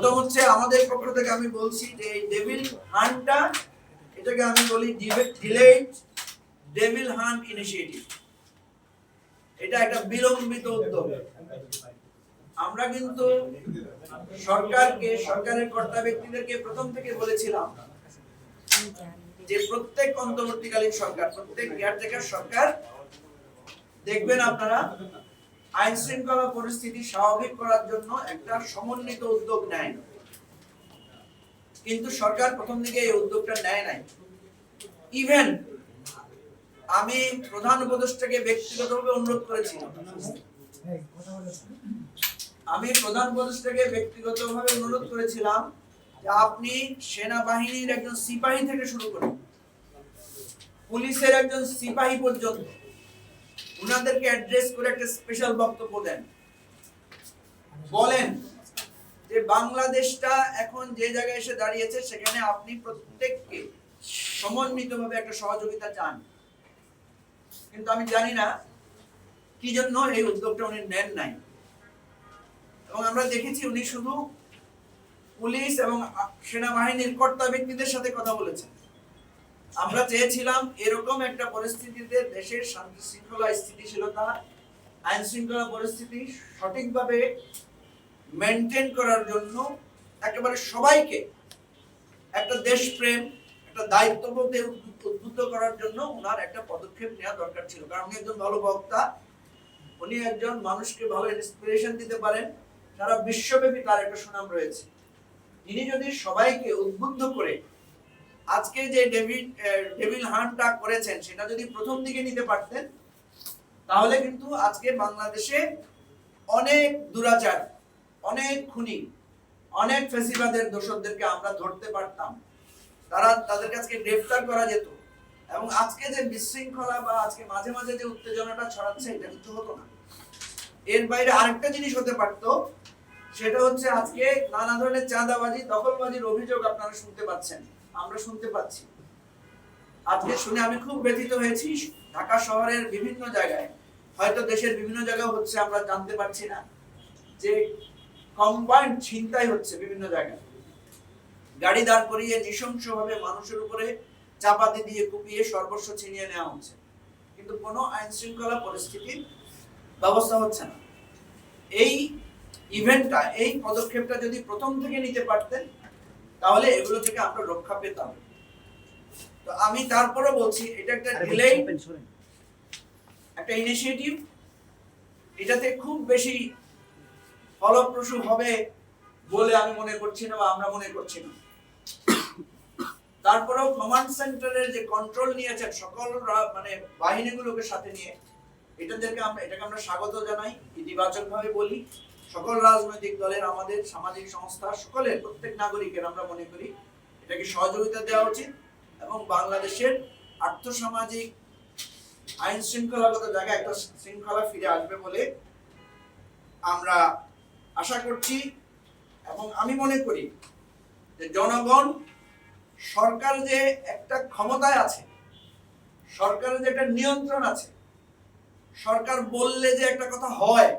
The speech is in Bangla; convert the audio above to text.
প্রথম হচ্ছে, আমাদের পক্ষ থেকে আমি বলছি যে এই ডেভিল হান্টটা এটাকে আমি বলি ডিলেড ডেভিল হান্ট ইনিশিয়েটিভ এটা একটা বিলম্বিত উদ্যোগ। আমরা কিন্তু সরকারকে, সরকারের কর্তা ব্যক্তিদেরকে প্রথম থেকে বলেছিলাম যে প্রত্যেক অন্তর্বর্তীকালীন সরকার, প্রত্যেক কেয়ারটেকার সরকার, দেখবেন আপনারা আইন শৃঙ্খলা পরিস্থিতি স্বাভাবিক করার জন্য একটা সমন্বিত উদ্যোগ নেয়। কিন্তু সরকার প্রথম দিকে এই উদ্যোগটা নেয় নাই। ইভেন আমি প্রধান উপদেষ্টাকে ব্যক্তিগতভাবে অনুরোধ করেছিলাম আমি প্রধান উপদেষ্টাকে ব্যক্তিগতভাবে অনুরোধ করেছিলাম যে আপনি সেনাবাহিনীর একজন সিপাহী থেকে শুরু করুন পুলিশের একজন সিপাহী পর্যন্ত উনাদেরকে অ্যাড্রেস করে একটা স্পেশাল বক্তব্য দেন। বলেন যে বাংলাদেশটা এখন যে জায়গায় এসে দাঁড়িয়েছে, সেখানে আপনি প্রত্যেককে সমন্বিতভাবে একটা সহযোগিতা চান। কিন্তু আমি জানি না কি জন্য এই উদ্যোগটা উনি নেন নাই। এবং আমরা দেখেছি উনি শুধু পুলিশ এবং সেনাবাহিনীর কর্তা ব্যক্তিদের সাথে কথা বলেছেন। আমরা চেয়েছিলাম এরকম একটা পরিস্থিতিতে দেশের শান্তি শৃঙ্খলা, স্থিতিশীলতা, আইন শৃঙ্খলা পরিস্থিতি সঠিকভাবে মেনটেন করার জন্য একেবারে সবাইকে একটা দেশপ্রেম, একটা দায়িত্ববোধে উদ্বুদ্ধ করার জন্য ওনার একটা পদক্ষেপ নেওয়া দরকার ছিল। কারণ উনি একজন ভালো বক্তা উনি একজন মানুষকে ভালো ইন্সপিরেশন দিতে পারেন। সারা বিশ্বব্যাপী তার একটা সুনাম রয়েছে। তিনি যদি সবাইকে উদ্বুদ্ধ করে আজকে যে ডেভিড ডেভিল হান্টটা করেছেন, সেটা যদি প্রথম দিকে নিতে পারতেন, তাহলে কিন্তু আজকে বাংলাদেশে অনেক দুরাচার, অনেক খুনি, অনেক ফেসিবাদের দোষকদেরকে আমরা ধরতে পারতাম। তারা তাদের কাছে গ্রেফতার করা যেত। এবং আজকে যে বিশৃঙ্খলা বা আজকে মাঝে মাঝে যে উত্তেজনাটা ছড়াচ্ছে, এটা কিন্তু হতো না। এর বাইরে আরেকটা জিনিস হতে পারতো, সেটা হচ্ছে আজকে নানা ধরনের চাঁদাবাজি, দখলবাজির অভিযোগ আপনারা শুনতে পাচ্ছেন। আমরা শুনতে পাচ্ছি। আজকে শুনে আমি খুব ব্যথিত হয়েছি। ঢাকা শহরের বিভিন্ন জায়গায়, হয়তো দেশের বিভিন্ন জায়গায় হচ্ছে, আমরা জানতে পারছি না যে কম্বাইন্ড ছিনতাই হচ্ছে বিভিন্ন জায়গায়। গাড়ি দাঁড় করিয়ে নৃশংসভাবে মানুষের উপরে চাপাতি দিয়ে কুপিয়ে সর্বস্ব ছিনিয়ে নেওয়া হচ্ছে। কিন্তু কোনো আইন শৃঙ্খলা পরিস্থিতির ব্যবস্থা হচ্ছে না। এই ইভেন্টটা এই পদক্ষেপটা যদি প্রথম থেকে নিতে পারতেন তাহলে এগুলো থেকে আমরা রক্ষা পেতাম। তো আমি তারপরে বলছি এটা একটা ডিলেই একটা ইনিশিয়েটিভ এটাতে খুব বেশি ফলপ্রসূ হবে বলে আমি মনে করছি না বা আমরা মনে করছি না। তারপরেও কমান্ড সেন্টারের যে কন্ট্রোল নিয়েছেন সকল মানে বাহিনীগুলোকে সাথে নিয়ে এটাদেরকে আমরা এটাকে আমরা স্বাগত জানাই ইতিবাচক ভাবে বলি। সকল রাজনৈতিক দলের, আমাদের সামাজিক সংস্থা, সকলের, প্রত্যেক নাগরিকের আমরা মনে করি এটাকে সহযোগিতা দেওয়া উচিত এবং বাংলাদেশের আর্থসামাজিক আইন শৃঙ্খলাগত জায়গায় একটা শৃঙ্খলা ফিরে আসবে বলে আমরা আশা করছি এবং আমি মনে করি যে জনগণ সরকার যে একটা ক্ষমতায় আছে, সরকারের যে একটা নিয়ন্ত্রণ আছে, সরকার বললে যে একটা কথা হয়